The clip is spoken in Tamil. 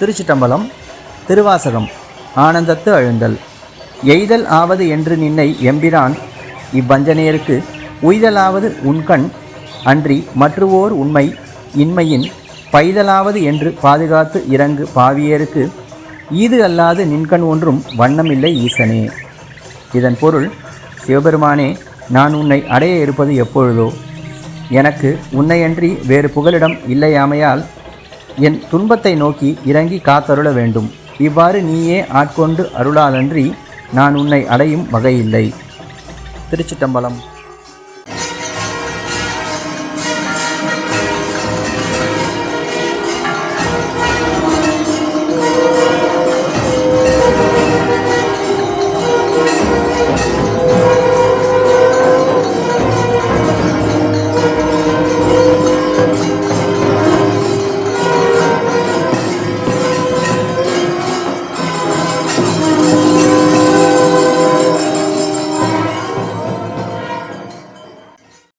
திருச்சிட்டம்பலம் திருவாசகம் ஆனந்தத்து அழுந்தல். எய்தல் ஆவது என்று நின்னை எம்பிரான் இவ்வஞ்சனையருக்கு உய்தலாவது உன்கண் அன்றி மற்றுவோர் உண்மை இன்மையின் பைதலாவது என்று பாதுகாத்து இறங்கு பாவியருக்கு ஈது அல்லாது நின்கண் ஒன்றும் வண்ணமில்லை ஈசனே. இதன் பொருள் சிவபெருமானே நான் உன்னை அடைய இருப்பது எப்பொழுதோ? எனக்கு உன்னையன்றி வேறு புகலிடம் இல்லையாமையால் என் துன்பத்தை நோக்கி இறங்கி காத்தருள வேண்டும். இவ்வாறு நீயே ஆட்கொண்டு அருளாலன்றி நான் உன்னை அடையும் வகையில்லை. திருச்சிட்டம்பலம்.